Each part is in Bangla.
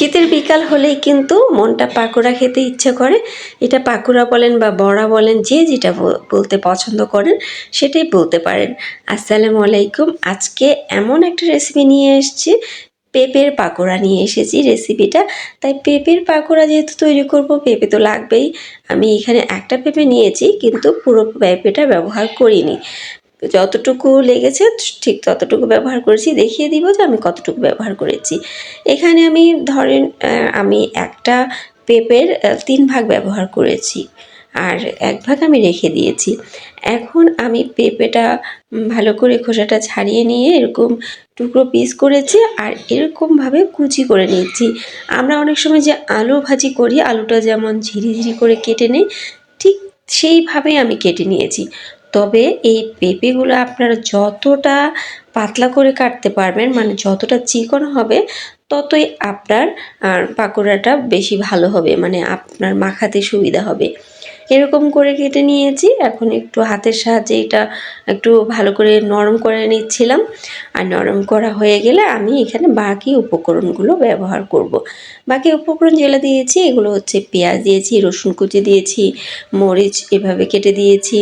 শীতের বিকাল হলেই কিন্তু মনটা পাকোড়া খেতে ইচ্ছে করে। এটা পাকোড়া বলেন বা বড়া বলেন, যে যেটা বলতে পছন্দ করেন, সেটাই বলতে পারেন। আসসালামু আলাইকুম। আজকে এমন একটা রেসিপি নিয়ে এসেছি। পেঁপের পাকোড়া নিয়ে এসেছি রেসিপিটা তাই পেঁপের পাকোড়া যেহেতু তৈরি করব, পেঁপে তো লাগবেই। আমি এখানে একটা পেঁপে নিয়েছি, কিন্তু পুরো পেঁপেটা ব্যবহার করিনি। যতটুকু লেগেছে ঠিক ততটুকু ব্যবহার করেছি। দেখিয়ে দিব যে আমি কতটুকু ব্যবহার করেছি। এখানে আমি ধরেন আমি একটা পেঁপের তিন ভাগ ব্যবহার করেছি আর এক ভাগ আমি রেখে দিয়েছি। এখন আমি পেঁপেটা ভালো করে খোসাটা ছাড়িয়ে নিয়ে এরকম টুকরো পিস করেছি আর এরকমভাবে কুচি করে নিয়েছি। আমরা অনেক সময় যে আলু ভাজি করি, আলুটা যেমন ঝিরিঝিরি করে কেটে নিই, ঠিক সেইভাবেই আমি কেটে নিয়েছি। তবে এই পেঁপেগুলো আপনারা যতটা পাতলা করে কাটতে পারবেন মানে যতটা চিকন হবে, ততই আপনার পাকোড়াটা বেশি ভালো হবে মানে আপনার মাখাতে সুবিধা হবে। এরকম করে কেটে নিয়েছি। এখন একটু হাতের সাহায্যে এটা একটু ভালো করে নরম করে নিচ্ছিলাম। আর নরম করা হয়ে গেলে আমি এখানে বাকি উপকরণগুলো ব্যবহার করব। বাকি উপকরণ যেগুলো দিয়েছি, এগুলো হচ্ছে পেঁয়াজ দিয়েছি, রসুন কুচি দিয়েছি, মরিচ এভাবে কেটে দিয়েছি,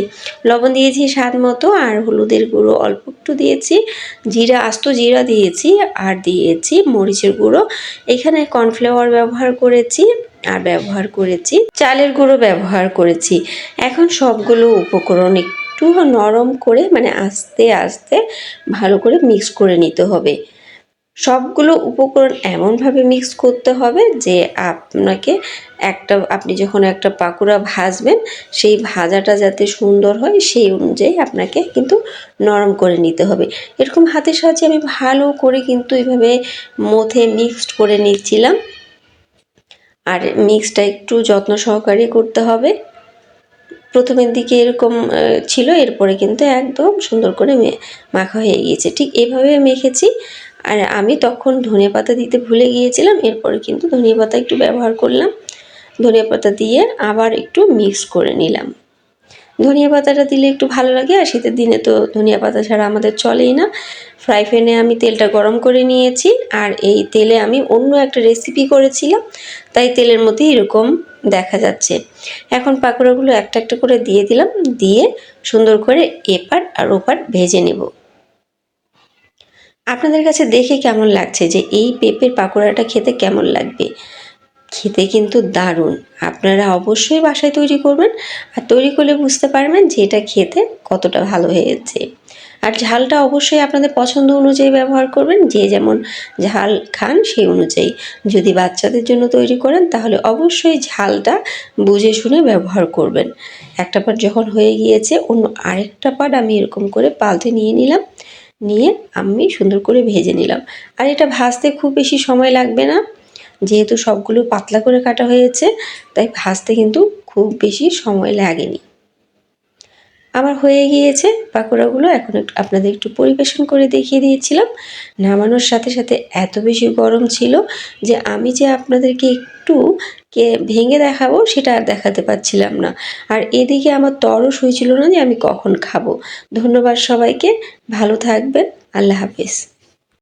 লবণ দিয়েছি স্বাদ মতো, আর হলুদের গুঁড়ো অল্প একটু দিয়েছি, জিরা, আস্ত জিরা দিয়েছি, আর দিয়েছি মরিচের গুঁড়ো। এখানে কর্নফ্লাওয়ার ব্যবহার করেছি। আর ব্যবহার করেছি। চালের গুঁড়ো ব্যবহার করেছি। এখন সবগুলো উপকরণ একটু নরম করে মানে আস্তে আস্তে ভালো করে মিক্স করে নিতে হবে। সবগুলো উপকরণ এমনভাবে মিক্স করতে হবে যে আপনাকে একটা, আপনি যখন একটা পাকোড়া ভাজবেন, সেই ভাজাটা যাতে সুন্দর হয়, সেই অনুযায়ী আপনাকে কিন্তু নরম করে নিতে হবে। এরকম হাতের সাহায্যে আমি ভালো করে কিন্তু এইভাবে মথে মিক্সড করে নিচ্ছিলাম। আর মিক্সটা একটু যত্ন সহকারে করতে হবে। প্রথমের দিকে এরকম ছিল, এরপরে কিন্তু একদম সুন্দর করে মাখা হয়ে গিয়েছে। ঠিক এভাবে মেখেছি। আর আমি তখন ধনিয়া পাতা দিতে ভুলে গিয়েছিলাম, এরপরে কিন্তু ধনিয়া পাতা একটু ব্যবহার করলাম। ধনিয়া পাতা দিয়ে আবার একটু মিক্স করে নিলাম। ধনিয়া পাতাটা দিলে একটু ভালো লাগে, আর শীতের দিনে তো ধনিয়া পাতা ছাড়া আমাদের চলেই না। ফ্রাই প্যানে আমি তেলটা গরম করে নিয়েছি আর এই তেলে আমি অন্য একটা রেসিপি করেছিলাম, তাই তেলের মধ্যে এরকম দেখা যাচ্ছে। এখন পাকোড়াগুলো একটা একটা করে দিয়ে দিলাম, দিয়ে সুন্দর করে এপার আর ওপার ভেজে নেব। আপনাদের কাছে দেখে কেমন লাগছে যে এই পেঁপের পাকোড়াটা খেতে কেমন লাগবে? খেতে কিন্তু দারুণ। আপনারা অবশ্যই বাসায় তৈরি করবেন আর তৈরি করলে বুঝতে পারবেন যে এটা খেতে কতটা ভালো হয়েছে। আর ঝালটা অবশ্যই আপনাদের পছন্দ অনুযায়ী ব্যবহার করবেন, যে যেমন ঝাল খান সেই অনুযায়ী। যদি বাচ্চাদের জন্য তৈরি করেন, তাহলে অবশ্যই ঝালটা বুঝে শুনে ব্যবহার করবেন। একটা পাট যখন হয়ে গিয়েছে, অন্য আরেকটা পাট আমি এরকম করে পাল্টে নিয়ে নিলাম, নিয়ে আমি সুন্দর করে ভেজে নিলাম। আর এটা ভাজতে খুব বেশি সময় লাগবে না, যেহেতু সবগুলো পাতলা করে কাটা হয়েছে, তাই ভাজতে কিন্তু খুব বেশি সময় লাগেনি। আমার হয়ে গিয়েছে। পাকোড়াগুলো এখন আপনাদের একটু পরিবেশন করে দেখিয়ে দিয়েছিলাম। নামানোর সাথে সাথে এত বেশি গরম ছিল যে আমি যে আপনাদেরকে একটু কে ভেঙে দেখাবো সেটা আর দেখাতে পারছিলাম না। আর এদিকে আমার তরস হয়েছিল না যে আমি কখন খাব। ধন্যবাদ সবাইকে। ভালো থাকবেন। আল্লাহ হাফেজ।